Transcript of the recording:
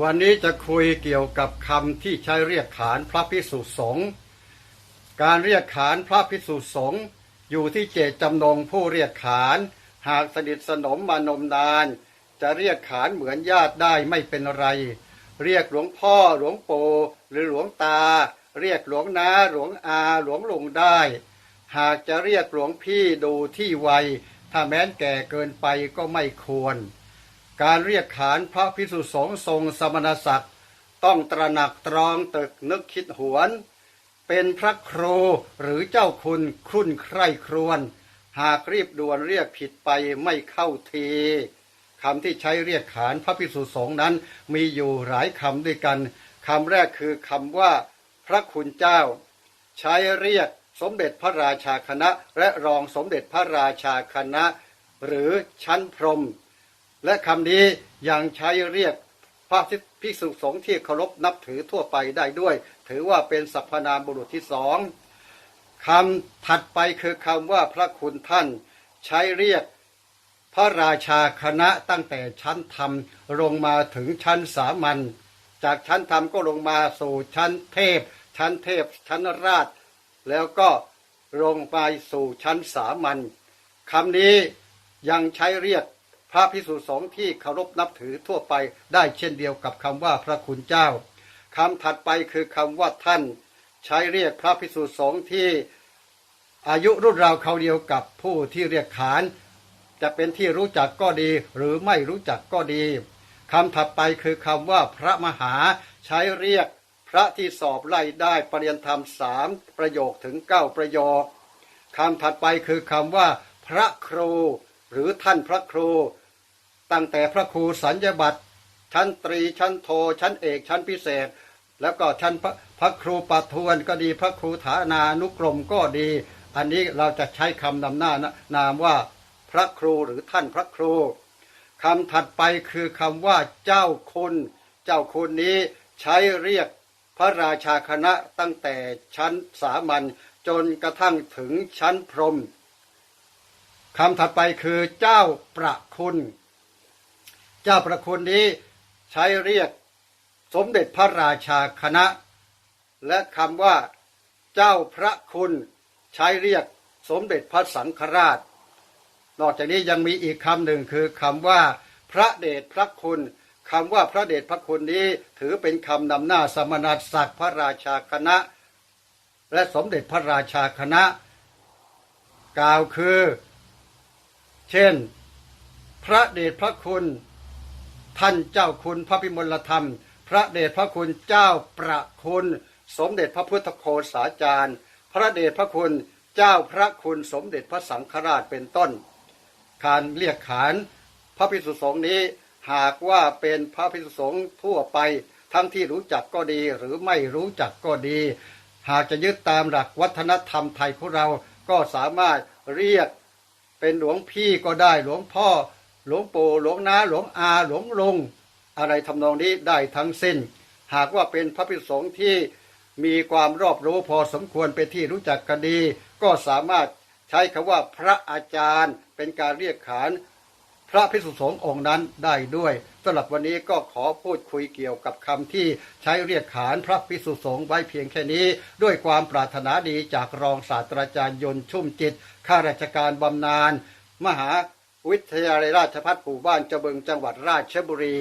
วันนี้จะคุยเกี่ยวกับคำที่ใช้เรียกขานพระพิสุสงฆ์การเรียกขานพระพิสุสงฆ์อยู่ที่เจตจำนงผู้เรียกขานหากสนิทสนมมานมนาน จะเรียกขานเหมือนญาติได้ไม่เป็นไร เรียกหลวงพ่อหลวงปู่หรือหลวงตา เรียกหลวงนาหลวงอาหลวงลุงได้ หากจะเรียกหลวงพี่ดูที่วัย ถ้าแม้นแก่เกินไปก็ไม่ควร การเรียกขานพระพิสุสงฆ์ทรงสมณศักดิ์ต้องตระหนักตรองตึกนึกคิดหวน เป็นพระครูหรือเจ้าคุณครุ่นใคร่ครวญหากรีบด่วนเรียกผิดไปไม่เข้าทีคำที่ใช้เรียกขานพระพิสุสงฆ์นั้นมีอยู่หลายคำด้วยกันคำแรกคือคำว่า พระคุณเจ้า ใช้เรียกสมเด็จพระราชาคณะ และรองสมเด็จพระราชาคณะ หรือชั้นพรหม และคำนี้ยังใช้เรียกพระภิกษุสงฆ์ที่เคารพนับถือทั่วไปได้ด้วย ถือว่าเป็นสรรพนามบุรุษที่สองคำถัดไปคือคำว่าพระคุณท่าน ใช้เรียกพระราชาคณะตั้งแต่ชั้นธรรมลงมาถึงชั้นสามัญจากชั้นธรรมก็ลงมาสู่ชั้นเทพ ชั้นเทพ ชั้นราช แล้วก็ลงไปสู่ชั้นสามัญคำนี้ยังใช้เรียก พระพิสุสงฆ์ที่เคารพนับถือทั่วไปได้เช่นเดียวกับคำว่าพระคุณเจ้าคำถัดไปคือคำว่าท่าน ใช้เรียกพระพิสุสงฆ์ที่อายุรุ่นราวเขาเดียวกับผู้ที่เรียกขาน จะเป็นที่รู้จักก็ดีหรือไม่รู้จักก็ดีคำถัดไปคือคำว่าพระมหา ใช้เรียกพระที่สอบไล่ได้ปริยนธรรมสามประโยคถึงเก้าประโยคคำถัดไปคือคำว่า พระครู หรือท่านพระครู ตั้งแต่พระครูสัญญบัตรชั้นตรีชั้นโทชั้นเอกชั้นพิเศษ แล้วก็ชั้นพระพระครูปทวนก็ดีพระครูฐานานุกรมก็ดี อันนี้เราจะใช้คำนำหน้านะนามว่าพระครูหรือท่านพระครูคำถัดไปคือคำว่าเจ้าคุณ เจ้าคุณนี้ใช้เรียกพระราชาคณะตั้งแต่ชั้นสามัญจนกระทั่งถึงชั้นพรหมคำถัดไปคือเจ้าประคุณ เจ้าประคุณนี้ใช้เรียกสมเด็จพระราชาคณะ และคำว่า เจ้าพระคุณใช้เรียกสมเด็จพระสังฆราช นอกจากนี้ยังมีอีกคำหนึ่งคือคำว่า พระเดชพระคุณคำว่าพระเดชพระคุณนี้ถือเป็นคำนำหน้าสมณศักดิ์พระราชาคณะ และสมเด็จพระราชาคณะ กล่าวคือ เช่น พระเดชพระคุณ ท่านเจ้าคุณพระพิมลธรรม พระเดชพระคุณเจ้าประคุณ สมเด็จพระพุทธโฆษาจารย์ พระเดชพระคุณเจ้าพระคุณสมเด็จพระสังฆราชเป็นต้น การเรียกขานพระภิกษุสงฆ์นี้หากว่าเป็นพระภิกษุสงฆ์ทั่วไป ทั้งที่รู้จักก็ดีหรือไม่รู้จักก็ดี หากจะยึดตามหลักวัฒนธรรมไทยของเราก็สามารถเรียกเป็นหลวงพี่ก็ได้หลวงพ่อ หลวงปู่หลวงนาหลวงอาหลวงลง อะไรทำนองนี้ได้ทั้งสิ้น หากว่าเป็นพระภิกษุสงฆ์ที่มีความรอบรู้พอสมควรเป็นที่รู้จักกันดี ก็สามารถใช้คำว่าพระอาจารย์เป็นการเรียกขานพระภิกษุสงฆ์องค์นั้นได้ด้วยสำหรับวันนี้ก็ขอพูดคุยเกี่ยวกับคำที่ใช้เรียกขานพระภิกษุสงฆ์ไว้เพียงแค่นี้ ด้วยความปรารถนาดีจากรองศาสตราจารย์ยนต์ชุ่มจิตข้าราชการบำนาญมหา วิทยาลัยราชภัฏปู่บ้านเจเบิงจังหวัดราชบุรี